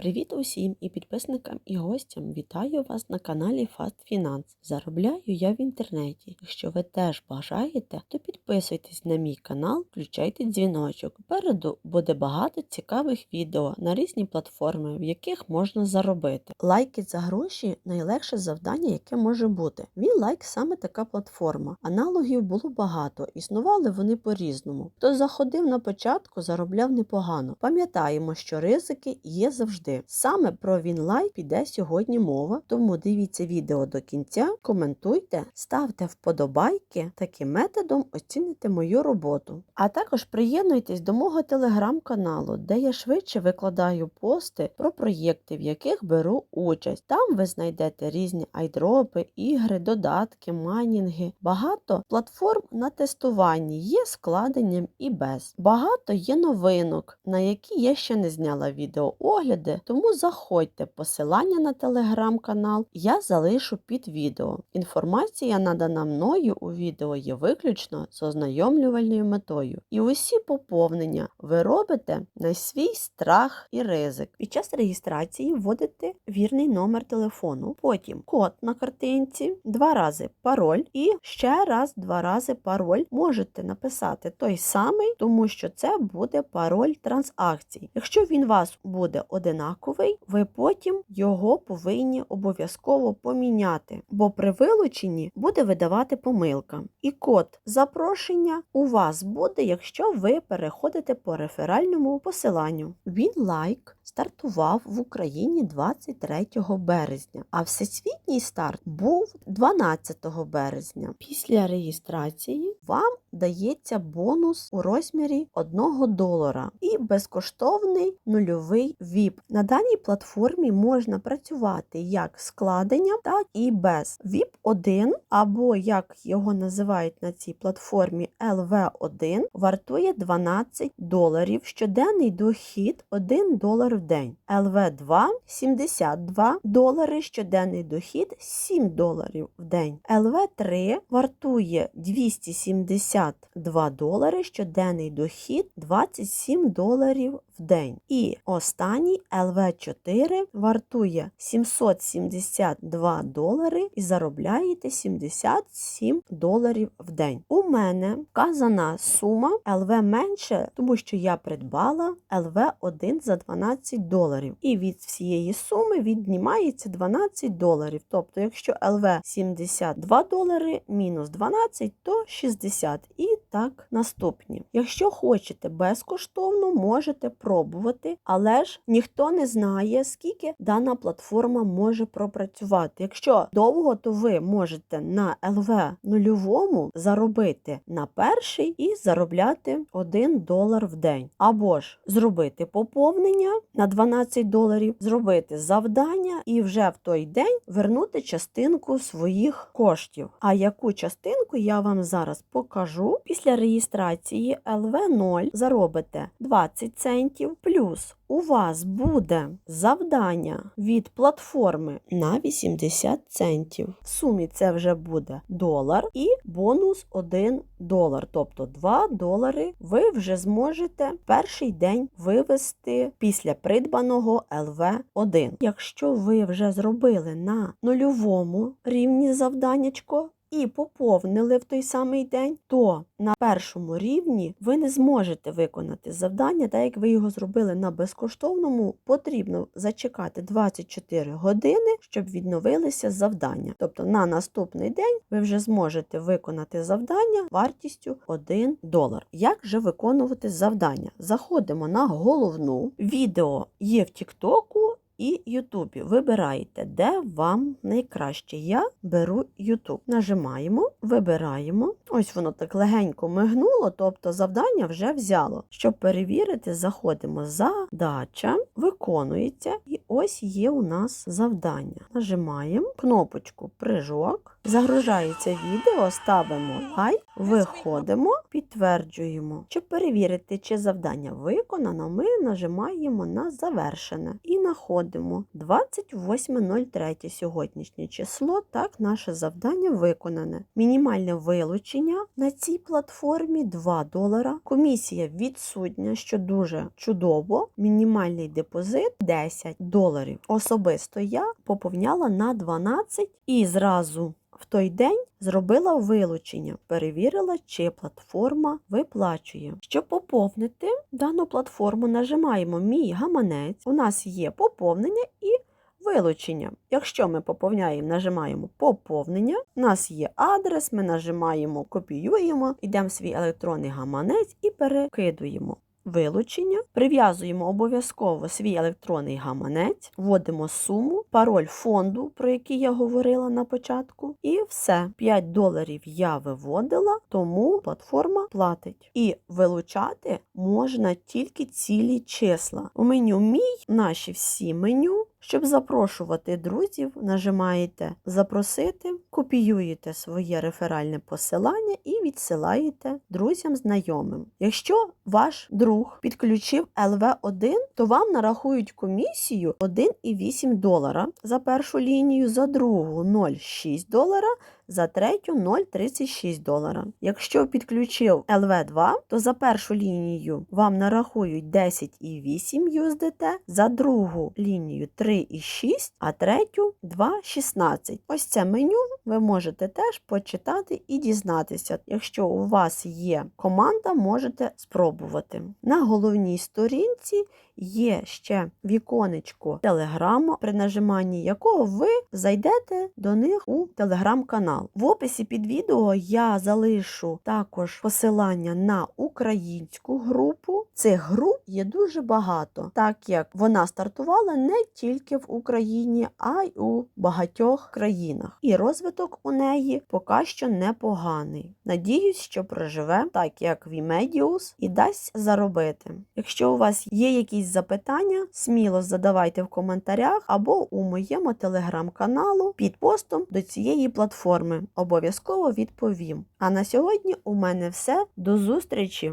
Привіт усім і підписникам і гостям. Вітаю вас на каналі Fast Finance. Заробляю я в інтернеті. Якщо ви теж бажаєте, то підписуйтесь на мій канал, включайте дзвіночок. Попереду буде багато цікавих відео на різні платформи, в яких можна заробити. Лайки за гроші найлегше завдання, яке може бути. Мій лайк саме така платформа. Аналогів було багато, існували вони по-різному. Хто заходив на початку, заробляв непогано. Пам'ятаємо, що ризики є завжди. Саме про Вінлайк піде сьогодні мова, тому дивіться відео до кінця, коментуйте, ставте вподобайки. Таким методом оціните мою роботу. А також приєднуйтесь до мого телеграм-каналу, де я швидше викладаю пости про проєкти, в яких беру участь. Там ви знайдете різні айдропи, ігри, додатки, майнінги. Багато платформ на тестуванні є складенням і без. Багато є новинок, на які я ще не зняла відеоогляди, тому заходьте посилання на телеграм-канал, я залишу під відео. Інформація, надана мною у відео, є виключно з ознайомлювальною метою. І усі поповнення ви робите на свій страх і ризик. Під час реєстрації вводите вірний номер телефону, потім код на картинці, два рази пароль і ще раз два рази пароль можете написати той самий, тому що це буде пароль транзакцій. Якщо він вас буде одинаковий, ви потім його повинні обов'язково поміняти, бо при вилученні буде видавати помилка. І код запрошення у вас буде, якщо ви переходите по реферальному посиланню. Він лайк стартував в Україні 23 березня, а всесвітній старт був 12 березня. Після реєстрації вам дається бонус у розмірі 1 долара і безкоштовний нульовий VIP. На даній платформі можна працювати як складенням, так і без. VIP 1 або як його називають на цій платформі LV1 вартує 12 доларів. Щоденний дохід 1 долар день. LV2 72 долари, щоденний дохід 7 доларів в день. LV3 вартує 272 долари, щоденний дохід 27 доларів в день. І останній LV4 вартує 772 долари і заробляєте 77 доларів в день. У мене вказана сума LV менше, тому що я придбала LV1 за 12 доларів. І від всієї суми віднімається 12 доларів. Тобто, якщо LV 72 долари мінус 12, то 60. І так наступні. Якщо хочете безкоштовно, можете пробувати, але ж ніхто не знає, скільки дана платформа може пропрацювати. Якщо довго, то ви можете на LV нульовому заробити на перший і заробляти 1 долар в день. Або ж зробити поповнення на 12 доларів, зробити завдання і вже в той день вернути частинку своїх коштів. А яку частинку я вам зараз покажу. Після реєстрації ЛВ0 заробите 20 центів плюс у вас буде завдання від платформи на 80 центів. В сумі це вже буде долар і бонус 1 долар. Тобто 2 долари ви вже зможете перший день вивести після придбаного ЛВ1. Якщо ви вже зробили на нульовому рівні завданнячко, і поповнили в той самий день, то на першому рівні ви не зможете виконати завдання, так як ви його зробили на безкоштовному, потрібно зачекати 24 години, щоб відновилися завдання. Тобто на наступний день ви вже зможете виконати завдання вартістю 1 долар. Як же виконувати завдання? Заходимо на головну відео є в Тіктоку і Ютубі. Вибираєте, де вам найкраще. Я беру Ютуб. Нажимаємо, вибираємо. Ось воно так легенько мигнуло, тобто завдання вже взяло. Щоб перевірити, заходимо задача, виконується, і ось є у нас завдання. Нажимаємо кнопочку прыжок. Загружається відео, ставимо лайк, виходимо, підтверджуємо. Щоб перевірити, чи завдання виконано, ми нажимаємо на завершене і знаходимо 28.03 сьогоднішнє число. Так, наше завдання виконане. Мінімальне вилучення на цій платформі 2 долара. Комісія відсутня, що дуже чудово. Мінімальний депозит 10 доларів. Особисто я поповняла на 12 і зразу в той день зробила вилучення, перевірила, чи платформа виплачує. Щоб поповнити дану платформу, нажимаємо Мій гаманець. У нас є поповнення і вилучення. Якщо ми поповняємо, нажимаємо поповнення, у нас є адрес, ми нажимаємо, копіюємо, йдемо в свій електронний гаманець і перекидуємо. Вилучення, прив'язуємо обов'язково свій електронний гаманець, вводимо суму, пароль фонду, про який я говорила на початку, і все. 5 доларів я виводила, тому платформа платить. І вилучати можна тільки цілі числа. У меню Мій наші всі меню. Щоб запрошувати друзів, нажимаєте Запросити, копіюєте своє реферальне посилання і відсилаєте друзям знайомим. Якщо ваш друг підключив ЛВ1, то вам нарахують комісію 1,8 долара за першу лінію, за другу 0,6 долара. За третю 0,36 долара. Якщо підключив LV2, то за першу лінію вам нарахують 10,8 USDT, за другу лінію 3,6, а третю 2,16. Ось це меню ви можете теж почитати і дізнатися. Якщо у вас є команда, можете спробувати. На головній сторінці є ще віконечко телеграму, при нажиманні якого ви зайдете до них у телеграм-канал. В описі під відео я залишу також посилання на українську групу. Цих груп є дуже багато, так як вона стартувала не тільки в Україні, а й у багатьох країнах. І розвиток у неї поки що непоганий. Надіюсь, що проживе так, як Vimedius, і дасть заробити. Якщо у вас є якісь запитання, сміло задавайте в коментарях або у моєму телеграм-каналу під постом до цієї платформи. Обов'язково відповім. А на сьогодні у мене все. До зустрічі!